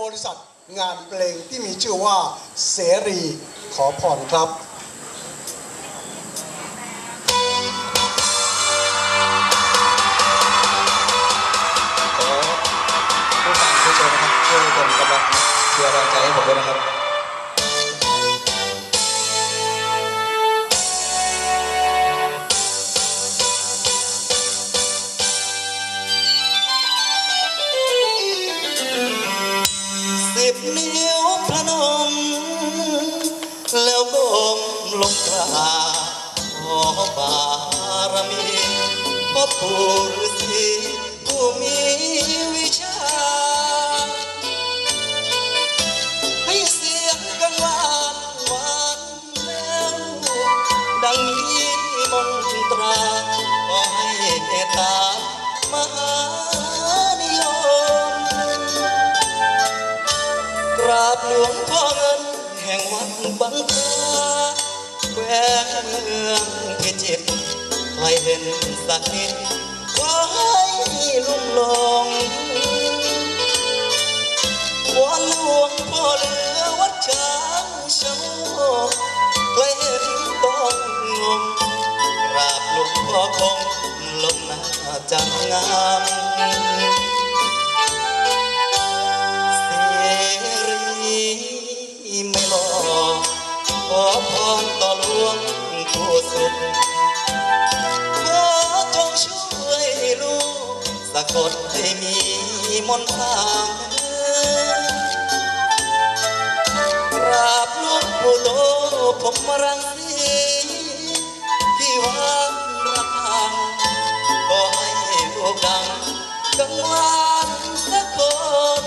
บริษัทงานเพลงที่มีชื่อว่าเสรีขอพรครับขอผู้ฟังผู้ชมนะครับช่วยเป็นกำลังเชียร์แรงใจให้ผมด้วยนะครับ ขอบารมีพ่อปู่ฤาษีผู้มีวิชา ให้เสียงกังวานหวานแล้วดังมีมนตราขอให้เมตตามหานิยมกราบหลวงพ่อเงินแห่งวัดบัง เมืองพิจิตรใครเห็นสักนิดขอให้ลุ่มลงวอนหลวงพ่อเหลือวัดช้างโชว์ใครเห็นต้องงมกราบหลวงพ่อคงลงหน้าจังงาม ขอจงช่วยลูกสะกดให้มีมนต์ทางกราบลวงปู่โตผมรังสีที่วัดระฆังขอให้ลูกดังกังวานสักคน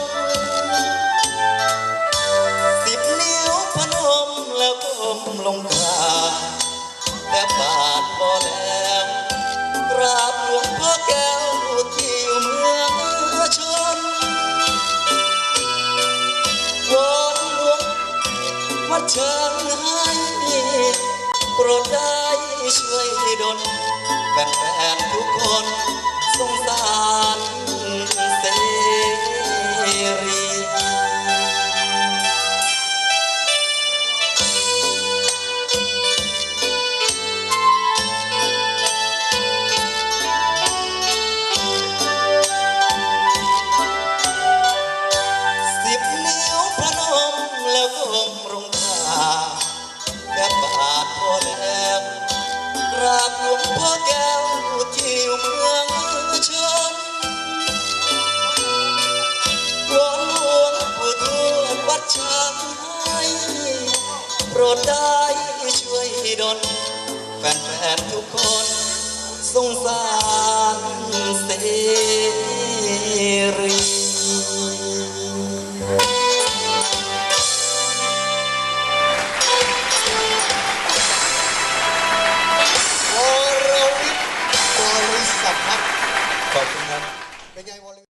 สิบนิ้วพนมแล้วก้มลงกราบ แต่บาทพอแล้วกราบหลวงพ่อแก้วที่อยู่เมืองชนวอนหลวงวัดเชิงให้โปรดได้ช่วยดลแฟนๆทุกคนสงสาร รดได้ช่วยดลแฟนๆทุกคนสงสารเสรีวรวิทย์บริษัครับ ขอบคุณครับ เป็นไงวร